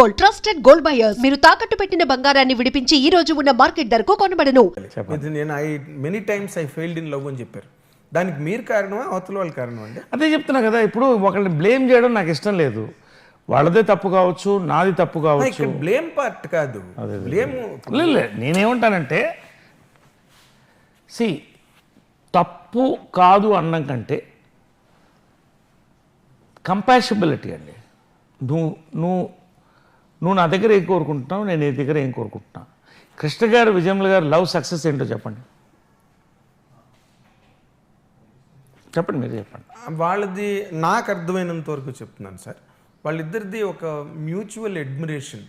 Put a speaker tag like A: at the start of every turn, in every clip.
A: Gold trusted gold buyers. మీరు తాకట్టు పెట్టిన బంగారాన్ని విడిపించి ఈ రోజు ఉన్న మార్కెట్ ధరకు కొనబడను.
B: ఇది నేను I many times I failed in love అని చెప్పారు. దానికి మీరు కారణమా అవతల వాళ్ళు కారణం అండి?
C: అదే చెప్తున్నా కదా ఇప్పుడు ఒకరిని బ్లేమ్ చేయడం నాకు ఇష్టం లేదు. వాళ్ళదే తప్పు కావచ్చు నాది తప్పు కావచ్చు.
B: బ్లేమ్ పార్ట్ కాదు. బ్లేమ్
C: లేదు, లేదు. నేనేమంటానంటే సి తప్పు కాదు అన్నం కంటే కంపాషబిలిటీ అండి. నువ్వు నువ్వు నువ్వు నా దగ్గర ఏం కోరుకుంటున్నావు? నేను నీ దగ్గర ఏం కోరుకుంటున్నా? కృష్ణ గారు విజయముల గారు లవ్ సక్సెస్ ఏంటో చెప్పండి. చెప్పండి మీరు చెప్పండి.
B: వాళ్ళది నాకు అర్థమైనంత వరకు చెప్తున్నాను సార్. వాళ్ళిద్దరిది ఒక మ్యూచువల్ అడ్మిరేషన్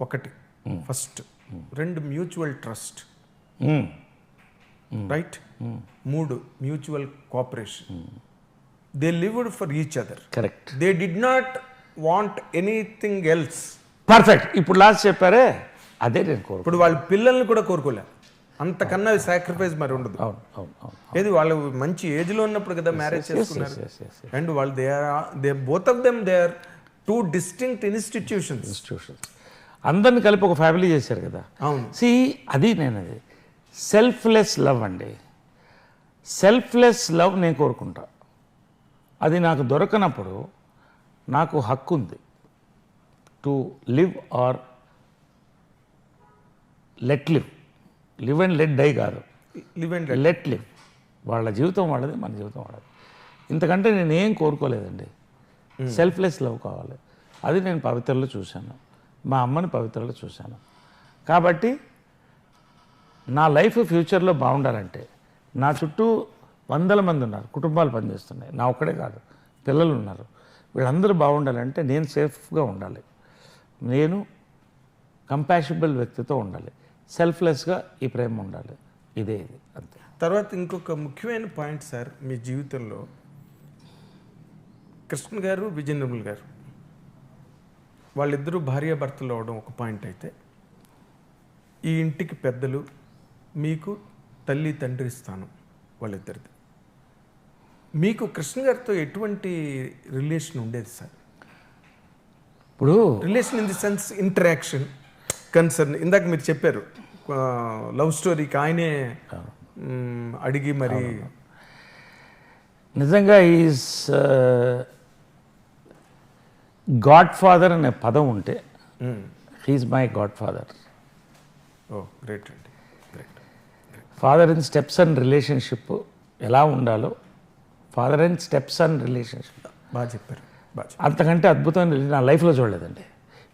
B: ఒకటి. ఫస్ట్. రెండు మ్యూచువల్ ట్రస్ట్. రైట్? మూడు mutual cooperation. They lived for each other
C: correct
B: they did not want anything else
C: perfect ఇప్పుడు లాస్ట్ చెప్పారే అదే నేను కోరుకు
B: ఇప్పుడు వాళ్ళ పిల్లల్ని కూడా కోరుకోలే. అంతకన్నా సాక్రిఫైస్ మరి ఉండదు.
C: అవును అవును అవును.
B: ఏది వాళ్ళు మంచి ఏజ్లో ఉన్నప్పుడు కదా మ్యారేజ్ చేసుకున్నారు. అండ్ వాళ్ళు they are they both of them they are two distinct institutions
C: institutions అందరిని కలిపి ఒక ఫ్యామిలీ చేశారు కదా.
B: అవును.
C: సి అది నేను అది. సెల్ఫ్లెస్ లవ్ అండి. సెల్ఫ్లెస్ లవ్ నేను కోరుకుంటా. అది నాకు దొరకనప్పుడు నాకు హక్కు ఉంది to live or let live. Live and let die కాదు.
B: Live and
C: let. లివ్. వాళ్ళ జీవితం వాళ్ళది మన జీవితం వాళ్ళది. ఇంతకంటే నేను ఏం కోరుకోలేదండి. సెల్ఫ్లెస్ లవ్ కావాలి. అది నేను పవిత్రలో చూశాను. మా అమ్మని పవిత్రలో చూశాను. కాబట్టి నా లైఫ్ ఫ్యూచర్లో బాగుండాలంటే నా చుట్టూ వందల మంది ఉన్నారు. కుటుంబాలు పనిచేస్తున్నాయి. నా ఒక్కడే కాదు. పిల్లలు ఉన్నారు. వీళ్ళందరూ బాగుండాలంటే నేను సేఫ్గా ఉండాలి. నేను కంపాషబుల్ వ్యక్తితో ఉండాలి. సెల్ఫ్లెస్గా ఈ ప్రేమ ఉండాలి. ఇదే ఇది అంతే.
B: తర్వాత ఇంకొక ముఖ్యమైన పాయింట్ సార్ మీ జీవితంలో కృష్ణ గారు విజయ నిర్మల్ గారు వాళ్ళిద్దరూ భార్యాభర్తలు అవడం ఒక పాయింట్ అయితే ఈ ఇంటికి పెద్దలు మీకు తల్లి తండ్రి స్థానం వాళ్ళిద్దరిది. మీకు కృష్ణ గారితో ఎటువంటి రిలేషన్ ఉండేది సార్?
C: ఇప్పుడు
B: relation in the sense interaction concern. ఇందాక మీరు చెప్పారు లవ్ స్టోరీకి ఆయనే అడిగి మరి
C: నిజంగా ఈజ్ గాడ్ ఫాదర్ అనే పదం ఉంటే he is my god father
B: oh great అండి. Great.
C: Father in steps and relationship ఎలా ఉండాలో father and steps and relationship
B: బాగా చెప్పారు.
C: అంతకంటే రిలేషన్ నా లైఫ్లో చూడలేదండి.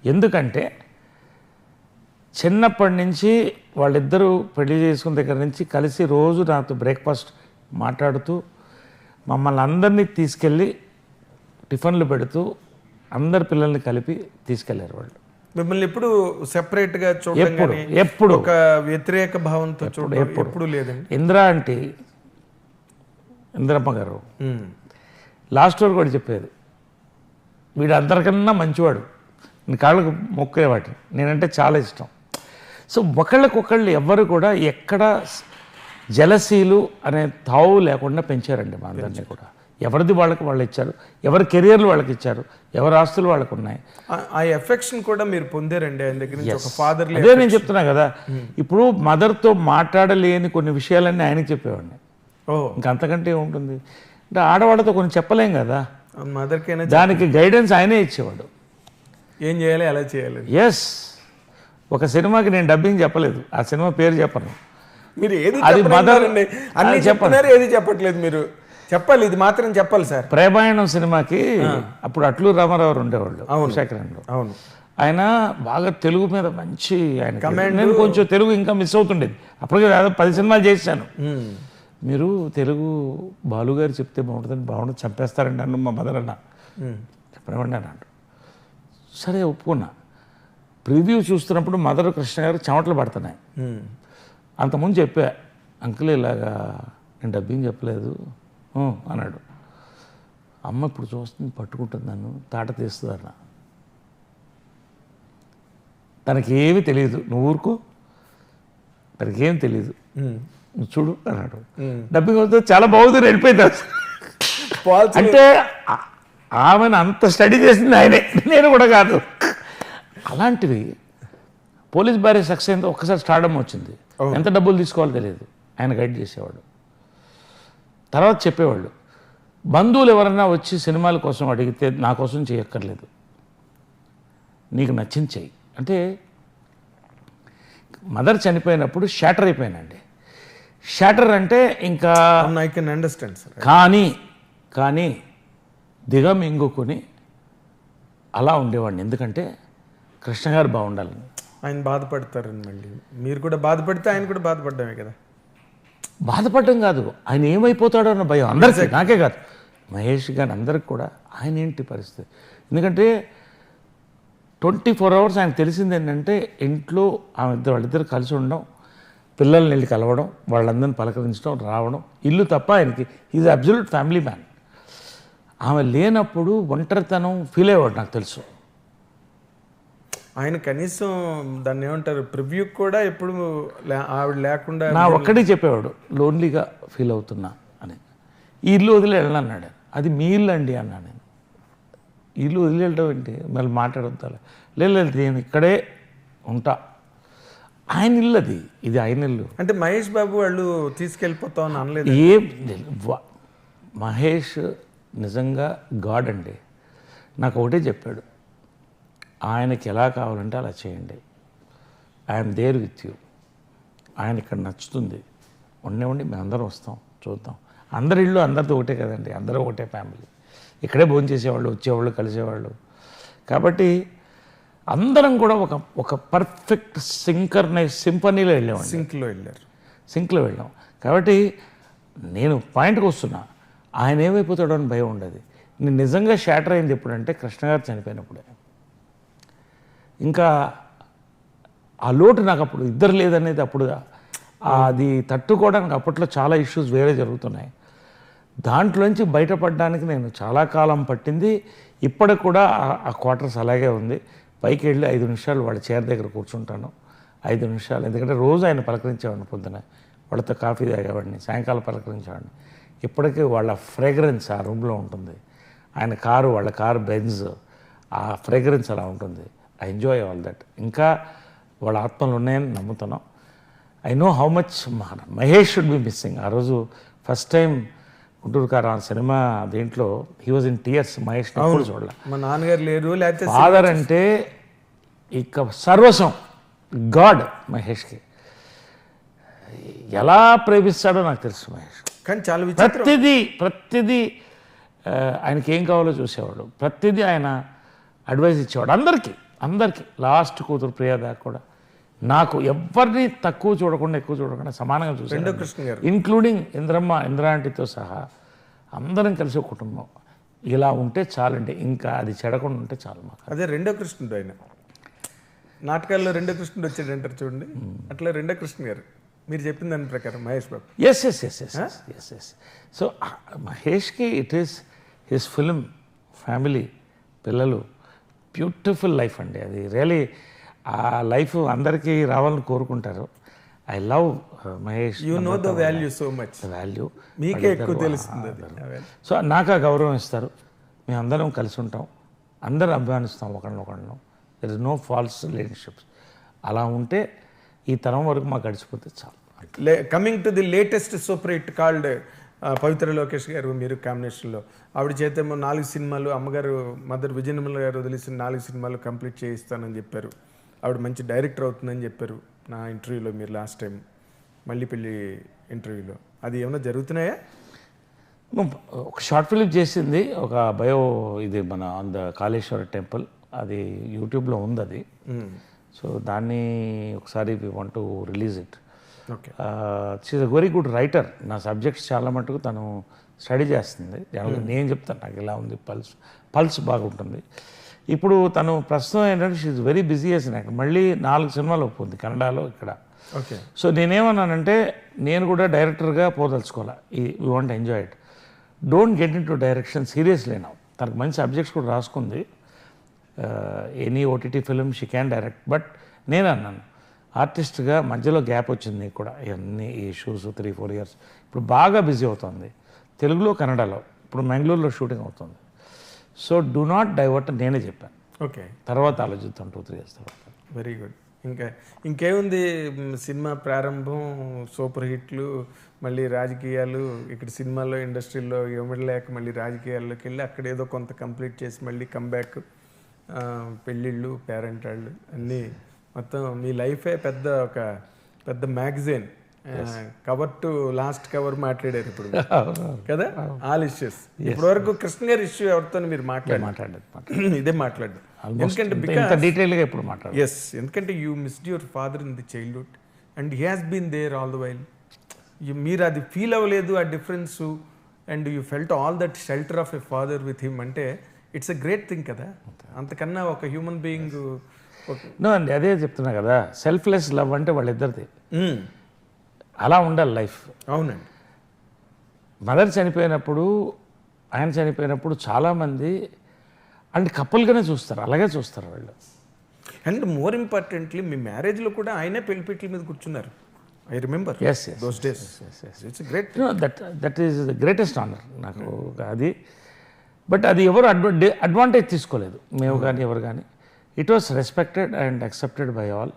C: ఎందుకంటే చిన్నప్పటి నుంచి వాళ్ళిద్దరూ పెళ్ళి చేసుకున్న దగ్గర నుంచి కలిసి రోజు నాతో బ్రేక్ఫాస్ట్ మాట్లాడుతూ మమ్మల్ని అందరినీ తీసుకెళ్ళి టిఫిన్లు పెడుతూ అందరి పిల్లల్ని కలిపి తీసుకెళ్ళారు వాళ్ళు.
B: మిమ్మల్ని ఎప్పుడు సెపరేట్గా చూడడం
C: ఎప్పుడు
B: ఒక వ్యతిరేక భావంతో చూడడం ఎప్పుడు. లేదండి.
C: ఇందిరా అంటే ఇందిరమ్మ గారు. లాస్ట్ వరకు కూడా చెప్పేది. వీడు అందరికన్నా మంచివాడు. నీ కాళ్ళకు మొక్కేవాటి నేనంటే చాలా ఇష్టం. సో ఒకళ్ళకొకళ్ళు ఎవ్వరు కూడా ఎక్కడ జలసీలు అనే తావు లేకుండా పెంచారండి మా అందరినీ కూడా. ఎవరిది వాళ్ళకి వాళ్ళు ఇచ్చారు? ఎవరి కెరియర్లు వాళ్ళకి ఇచ్చారు? ఎవరి ఆస్తులు వాళ్ళకు ఉన్నాయి?
B: ఆ- ఎఫెక్షన్ కూడా మీరు పొందారండి. ఆయన దగ్గర నుంచి ఒక ఫాదర్
C: అదే నేను చెప్తున్నా కదా. ఇప్పుడు మదర్తో మాట్లాడలేని కొన్ని విషయాలన్నీ ఆయనకి చెప్పేవాడిని. ఇంకా అంతకంటే ఏముంటుంది? అంటే ఆడవాళ్ళతో కొన్ని చెప్పలేం కదా.
B: మదర్కి అయినా
C: దానికి గైడెన్స్ ఆయనే ఇచ్చేవాడు.
B: ఏం చేయాలి ఎలా చేయాలి?
C: ఎస్ ఒక సినిమాకి నేను డబ్బింగ్ చెప్పలేదు. ఆ సినిమా పేరు చెప్పను.
B: మీరు ఏది
C: అది mother-
B: అన్ని. చెప్తున్నారు ఏది చెప్పట్లేదు మీరు. చెప్పాలి ఇది మాత్రం చెప్పాలి సార్.
C: ప్రేమాయణం సినిమాకి అప్పుడు అట్లు రామారావు ఉండేవాళ్ళు శేఖరంలో
B: అవును.
C: ఆయన బాగా తెలుగు మీద మంచి ఆయన నేను కొంచెం తెలుగు ఇంకా మిస్ అవుతుండేది. అప్పటికే పది సినిమాలు చేశాను. మీరు తెలుగు బాలుగారు చెప్తే బాగుంటుందని బాగుంటుంది చంపేస్తారండి అన్న మా మదర్ అన్న.
B: మ్,
C: చెప్పనివ్వండి అన్నాడు. సరే ఒప్పుకున్నా. ప్రివ్యూ చూస్తున్నప్పుడు మదర్ కృష్ణ గారు చెమటలు పడుతున్నాయి. అంతకుముందు చెప్పా అంకుల్ ఇలాగా నేను డబ్బింగ్ చెప్పలేదు. అన్నాడు. అమ్మ ఇప్పుడు చూస్తుంది పట్టుకుంటుంది నన్ను తాట తీస్తుంది అన్న. తనకి ఏమీ తెలియదు నువ్వు ఊరుకో. తనకి ఏం తెలియదు చూడు అన్నాడు. డబ్బింగ్ వస్తే చాలా బాగుంది వెళ్ళిపోయింది అంటే ఆమెను అంత స్టడీ చేసింది ఆయనే. నేను కూడా కాదు. అలాంటివి పోలీస్ బ్యారేజ్ సక్సెస్ అయితే ఒక్కసారి స్టార్డమ్ వచ్చింది. ఎంత డబ్బులు తీసుకోవాలో తెలియదు. ఆయన గైడ్ చేసేవాడు. తర్వాత చెప్పేవాళ్ళు బంధువులు ఎవరన్నా వచ్చి సినిమాల కోసం అడిగితే నా కోసం చేయక్కర్లేదు. నీకు నచ్చింది చెయ్యి. అంటే మదర్ చనిపోయినప్పుడు షాటర్ అయిపోయానండి షాటర్ అంటే ఇంకా
B: ఐ కెన్ అండర్స్టాండ్ సార్
C: కానీ కానీ దిగమింగుకొని అలా ఉండేవాడిని. ఎందుకంటే కృష్ణ గారు బాగుండాలని.
B: ఆయన బాధపడతారని మళ్ళీ. మీరు కూడా బాధపడితే ఆయన కూడా బాధపడ్డామే కదా.
C: బాధపడడం కాదు. ఆయన ఏమైపోతాడో అన్న భయం అందరికీ నాకే కాదు. మహేష్ గారు అందరికి కూడా ఆయన ఏంటి పరిస్థితి? ఎందుకంటే ట్వంటీ ఫోర్ అవర్స్ ఆయనకు తెలిసింది ఏంటంటే ఇంట్లో ఆమె ఇద్దరు వాళ్ళిద్దరు కలిసి ఉండడం పిల్లల్ని వెళ్ళి కలవడం వాళ్ళందరిని పలకరించడం రావడం ఇల్లు తప్ప ఆయనకి. ఈజ్ అబ్జల్యూట్ ఫ్యామిలీ మ్యాన్ ఆమె లేనప్పుడు ఒంటరితనం ఫీల్ అయ్యేవాడు నాకు తెలుసు.
B: ఆయన కనీసం దాన్ని ఏమంటారు ప్రివ్యూ కూడా ఎప్పుడు ఆవిడ లేకుండా
C: నా ఒక్కడే చెప్పేవాడు లోన్లీగా ఫీల్ అవుతున్నా అని. ఈ ఇల్లు వదిలి వెళ్ళన్నాడు అది మీ ఇల్లు అండి అన్నా నేను ఈ ఇల్లు వదిలి వెళ్ళడం ఏంటి? మళ్ళీ మాట్లాడొద్దా లేదు నేను ఇక్కడే ఉంటా. ఆయన ఇల్లు అది. ఇది ఆయన ఇల్లు.
B: అంటే మహేష్ బాబు వాళ్ళు తీసుకెళ్ళిపోతాం అని అనలేదు?
C: ఏం మహేష్ నిజంగా గాడ్ అండి. నాకు ఒకటే చెప్పాడు. ఆయనకి ఎలా కావాలంటే అలా చేయండి. ఐఎమ్ దేర్ విత్ యూ ఆయన ఇక్కడ నచ్చుతుంది. ఉండే ఉండి మేము అందరం వస్తాం చూద్దాం. అందరి ఇల్లు అందరితో ఒకటే కదండి. అందరూ ఒకటే ఫ్యామిలీ ఇక్కడే భోజనం చేసేవాళ్ళు వచ్చేవాళ్ళు కలిసేవాళ్ళు. కాబట్టి అందరం కూడా ఒక ఒక పర్ఫెక్ట్ సింకర్నైజ్ సింపనీలో వెళ్ళేవాడిని.
B: సింక్లో వెళ్ళారు.
C: సింక్లో వెళ్ళాం. కాబట్టి నేను పాయింట్కి వస్తున్నా. ఆయన ఏమైపోతాడో అని భయం ఉండదు. నేను నిజంగా షాటర్ అయింది ఎప్పుడంటే కృష్ణ గారు చనిపోయినప్పుడే. ఇంకా ఆ లోటు నాకు అప్పుడు ఇద్దరు లేదనేది అప్పుడు అది తట్టుకోవడానికి అప్పట్లో చాలా ఇష్యూస్ వేరే జరుగుతున్నాయి. దాంట్లోంచి బయటపడడానికి నేను చాలా కాలం పట్టింది. ఇప్పటికి కూడా ఆ- క్వార్టర్స్ అలాగే ఉంది. పైకి వెళ్ళి ఐదు నిమిషాలు వాళ్ళ చైర్ దగ్గర కూర్చుంటాను. ఐదు నిమిషాలు. ఎందుకంటే రోజు ఆయన పలకరించేవాడిని పొద్దున. వాళ్ళతో కాఫీ తాగేవాడిని. సాయంకాలం పలకరించేవాడిని. ఇప్పటికీ వాళ్ళ ఫ్రేగ్రెన్స్ ఆ రూమ్లో ఉంటుంది. ఆయన కారు వాళ్ళ కారు బెంజ్ ఆ ఫ్రేగ్రెన్స్ అలా ఉంటుంది. I enjoy all that. ఇంకా వాళ్ళ ఆత్మలు ఉన్నాయని నమ్ముతున్నాం. I know how much Mahesh should be missing. ఆ రోజు ఫస్ట్ టైం గుంటూరు కారు ఆ సినిమా దీంట్లో he was in tears Mahesh ఎప్పుడు చూడాల.
B: మా నాన్నగారు లేరు లేకపోతే
C: ఫాదర్ అంటే ఇక సర్వస్వం గాడ్ మహేష్కి. ఎలా ప్రేమిస్తాడో నాకు తెలుసు మహేష్.
B: కానీ చాలా
C: ప్రతిదీ ప్రతిదీ ఆయనకి ఏం కావాలో చూసేవాడు. ప్రతిదీ ఆయన అడ్వైస్ ఇచ్చేవాడు అందరికీ అందరికీ. లాస్ట్ కూతురు ప్రియ దాకా కూడా. నాకు ఎవరిని తక్కువ చూడకుండా ఎక్కువ చూడకుండా సమానంగా
B: రెండో
C: చూసాడు
B: కృష్ణ గారు
C: ఇంక్లూడింగ్ ఇంద్రమ్మ ఇంద్రాంటితో సహా అందరం కలిసి ఒక కుటుంబం. ఇలా ఉంటే చాలండి. ఇంకా అది చెడకుండా ఉంటే చాలు మాకు.
B: అదే రెండో కృష్ణుడు ఆయన. నాటకాల్లో రెండో కృష్ణుడు వచ్చాడు అంటారు చూడండి. అట్లా రెండో కృష్ణ గారు మీరు చెప్పిన దాని ప్రకారం Mahesh Babu.
C: Yes yes yes yes yes yes so మహేష్కి it is his film family పిల్లలు బ్యూటిఫుల్ లైఫ్ అండి. అది రియలీ ఆ లైఫ్ అందరికీ రావాలని కోరుకుంటారు. I love Mahesh
B: you know the value so much
C: value
B: మీకే ఎక్కువ తెలుస్తుంది.
C: సో నాకు ఆ గౌరవం ఇస్తారు. మేము అందరం కలిసి ఉంటాం. అందరం అభిమానిస్తాం ఒకరినొకరిను there is no false relationships అలా ఉంటే ఈ తరం వరకు మాకు గడిచిపోతే చాలు.
B: Coming to the latest super hit called Pavitra Lokesh garu మీరు కాంబినేషన్లో. ఆవిడ చేతేమో నాలుగు సినిమాలు అమ్మగారు మదర్ విజయనిర్మల గారు వదిలేసిన నాలుగు సినిమాలు కంప్లీట్ చేయిస్తానని చెప్పారు. ఆవిడ మంచి డైరెక్టర్ అవుతుందని చెప్పారు నా ఇంటర్వ్యూలో మీరు లాస్ట్ టైం మళ్ళీ పెళ్ళి ఇంటర్వ్యూలో. అది ఏమైనా జరుగుతున్నాయా?
C: ఒక షార్ట్ ఫిలిం చేసింది ఒక బయో ఇది మన ఆన్ ద కాళేశ్వర టెంపుల్. అది యూట్యూబ్లో ఉంది అది సో దాన్ని ఒకసారి we want to release it.
B: Okay.
C: She's a very good writer నా సబ్జెక్ట్స్ చాలా మటుకు తను స్టడీ చేస్తుంది. జనరల్గా నేను చెప్తాను నాకు ఇలా ఉంది పల్స్ పల్స్ బాగుంటుంది. ఇప్పుడు తను ప్రస్తుతం ఏంటంటే షీఈ్ వెరీ బిజీ చేసిన మళ్ళీ నాలుగు సినిమాలు ఒప్పుంది కన్నడలో ఇక్కడ.
B: ఓకే
C: సో నేనేమన్నానంటే నేను కూడా డైరెక్టర్గా పోదలుచుకోవాలి? ఈ we want enjoy it don't get in to direction seriously నా తనకు మంచి సబ్జెక్ట్స్ కూడా రాసుకుంది. Any OTT film she can direct but నేను అన్నాను ఆర్టిస్ట్గా మధ్యలో గ్యాప్ వచ్చింది నీకు కూడా. ఇవన్నీ ఈ ఇష్యూస్ త్రీ ఫోర్ ఇయర్స్ ఇప్పుడు బాగా బిజీ అవుతుంది. తెలుగులో కన్నడలో. ఇప్పుడు మ్యాంగ్లూరులో షూటింగ్ అవుతుంది. సో డూ నాట్ డైవర్ట్ నేనే చెప్పాను.
B: ఓకే.
C: తర్వాత ఆలోచిస్తాం టూ త్రీ ఇయర్స్ తర్వాత.
B: Very good. ఇంకా ఇంకేముంది సినిమా ప్రారంభం సూపర్ హిట్లు మళ్ళీ రాజకీయాలు ఇక్కడ సినిమాలో ఇండస్ట్రీలో ఇవ్వలేక మళ్ళీ రాజకీయాల్లోకి వెళ్ళి అక్కడ ఏదో కొంత కంప్లీట్ చేసి మళ్ళీ కంబ్యాక్ పెళ్ళిళ్ళు పేరెంట్ వాళ్ళు అన్నీ మొత్తం మీ లైఫే పెద్ద ఒక పెద్ద magazine. Cover to last cover మాట్లాడారు ఇప్పుడు కదా? ఆల్ ఇష్యూస్ ఇప్పటి వరకు కృష్ణ గారి ఇష్యూ ఎవరితో మీరు మాట్లాడారు
C: మాట్లాడేది
B: ఇదే మాట్లాడదు ఎందుకంటే
C: డీటెయిల్గా ఎప్పుడు మాట్లాడు
B: ఎస్ ఎందుకంటే you missed your father in the childhood and he has been there all the while మీరు అది ఫీల్ అవ్వలేదు ఆ difference and you felt all that shelter of a father with him అంటే ఇట్స్ ఎ గ్రేట్ థింగ్ కదా? అంతకన్నా ఒక human being
C: no అండి అదే చెప్తున్నా కదా సెల్ఫ్లెస్ లవ్ అంటే వాళ్ళిద్దరిది. అలా ఉండాలి లైఫ్.
B: అవునండి.
C: మదర్ చనిపోయినప్పుడు ఆయన చనిపోయినప్పుడు చాలామంది అండ్ కపుల్గానే చూస్తారు అలాగే చూస్తారు వాళ్ళు.
B: అండ్ మోర్ ఇంపార్టెంట్లీ మీ మ్యారేజ్లో కూడా ఆయనే పెళ్ళిపెట్ల మీద కూర్చున్నారు. I remember.
C: Yes,
B: those days it's great
C: that that is the greatest honour నాకు అది. బట్ అది ఎవరు అడ్వ అడ్వాంటేజ్ తీసుకోలేదు. మేము కానీ ఎవరు కానీ it was respected and accepted by all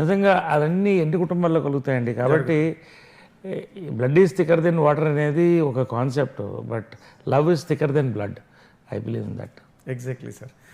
C: నిజంగా అవన్నీ ఎన్ని కుటుంబాల్లో కలుగుతాయండి. కాబట్టి blood is thicker than water అనేది ఒక concept but love is thicker than blood I believe in that
B: exactly sir